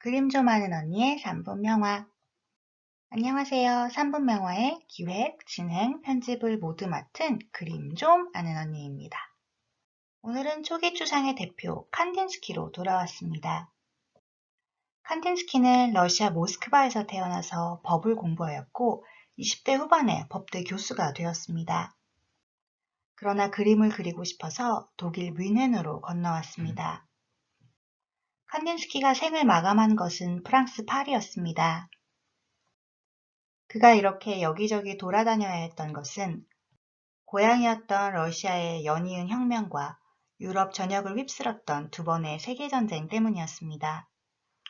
그림 좀 아는 언니의 3분 명화 안녕하세요. 3분 명화의 기획, 진행, 편집을 모두 맡은 그림 좀 아는 언니입니다. 오늘은 초기 추상의 대표 칸딘스키로 돌아왔습니다. 칸딘스키는 러시아 모스크바에서 태어나서 법을 공부하였고 20대 후반에 법대 교수가 되었습니다. 그러나 그림을 그리고 싶어서 독일 뮌헨으로 건너왔습니다. 칸딘스키가 생을 마감한 것은 프랑스 파리였습니다. 그가 이렇게 여기저기 돌아다녀야 했던 것은 고향이었던 러시아의 연이은 혁명과 유럽 전역을 휩쓸었던 두 번의 세계전쟁 때문이었습니다.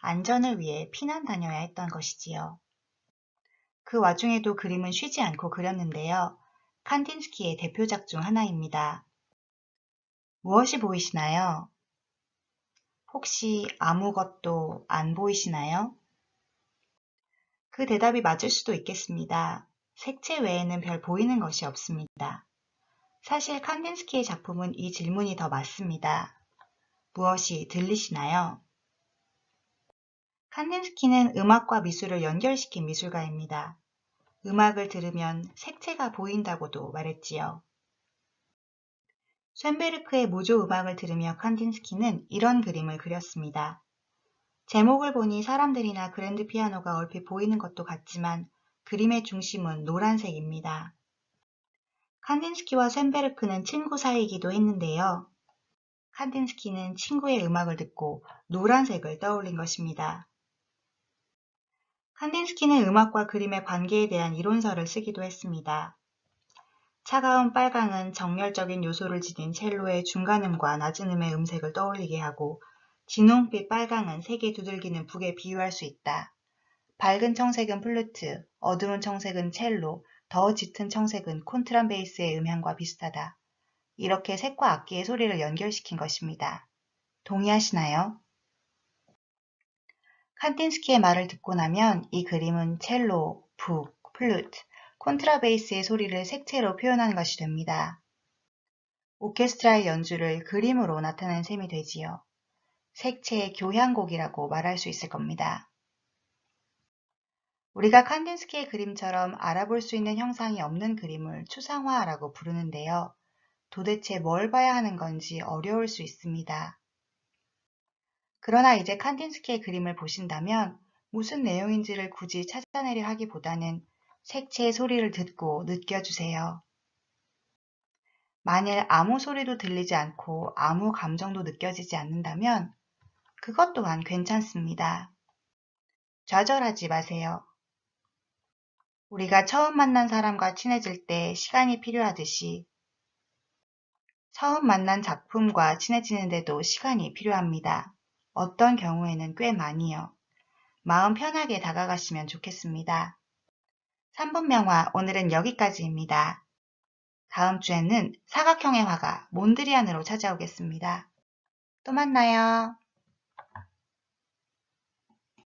안전을 위해 피난 다녀야 했던 것이지요. 그 와중에도 그림은 쉬지 않고 그렸는데요. 칸딘스키의 대표작 중 하나입니다. 무엇이 보이시나요? 혹시 아무것도 안 보이시나요? 그 대답이 맞을 수도 있겠습니다. 색채 외에는 별 보이는 것이 없습니다. 사실 칸딘스키의 작품은 이 질문이 더 맞습니다. 무엇이 들리시나요? 칸딘스키는 음악과 미술을 연결시킨 미술가입니다. 음악을 들으면 색채가 보인다고도 말했지요. 쇤베르크의 무조 음악을 들으며 칸딘스키는 이런 그림을 그렸습니다. 제목을 보니 사람들이나 그랜드 피아노가 얼핏 보이는 것도 같지만 그림의 중심은 노란색입니다. 칸딘스키와 쇤베르크는 친구 사이이기도 했는데요. 칸딘스키는 친구의 음악을 듣고 노란색을 떠올린 것입니다. 칸딘스키는 음악과 그림의 관계에 대한 이론서를 쓰기도 했습니다. 차가운 빨강은 정열적인 요소를 지닌 첼로의 중간음과 낮은 음의 음색을 떠올리게 하고 진홍빛 빨강은 색이 두들기는 북에 비유할 수 있다. 밝은 청색은 플루트, 어두운 청색은 첼로, 더 짙은 청색은 콘트란 베이스의 음향과 비슷하다. 이렇게 색과 악기의 소리를 연결시킨 것입니다. 동의하시나요? 칸틴스키의 말을 듣고 나면 이 그림은 첼로, 북, 플루트, 콘트라베이스의 소리를 색채로 표현한 것이 됩니다. 오케스트라의 연주를 그림으로 나타낸 셈이 되지요. 색채의 교향곡이라고 말할 수 있을 겁니다. 우리가 칸딘스키의 그림처럼 알아볼 수 있는 형상이 없는 그림을 추상화라고 부르는데요. 도대체 뭘 봐야 하는 건지 어려울 수 있습니다. 그러나 이제 칸딘스키의 그림을 보신다면 무슨 내용인지를 굳이 찾아내려 하기보다는 색채의 소리를 듣고 느껴주세요. 만일 아무 소리도 들리지 않고 아무 감정도 느껴지지 않는다면 그것 또한 괜찮습니다. 좌절하지 마세요. 우리가 처음 만난 사람과 친해질 때 시간이 필요하듯이 처음 만난 작품과 친해지는데도 시간이 필요합니다. 어떤 경우에는 꽤 많이요. 마음 편하게 다가가시면 좋겠습니다. 3분 명화 오늘은 여기까지입니다. 다음 주에는 사각형의 화가 몬드리안으로 찾아오겠습니다. 또 만나요.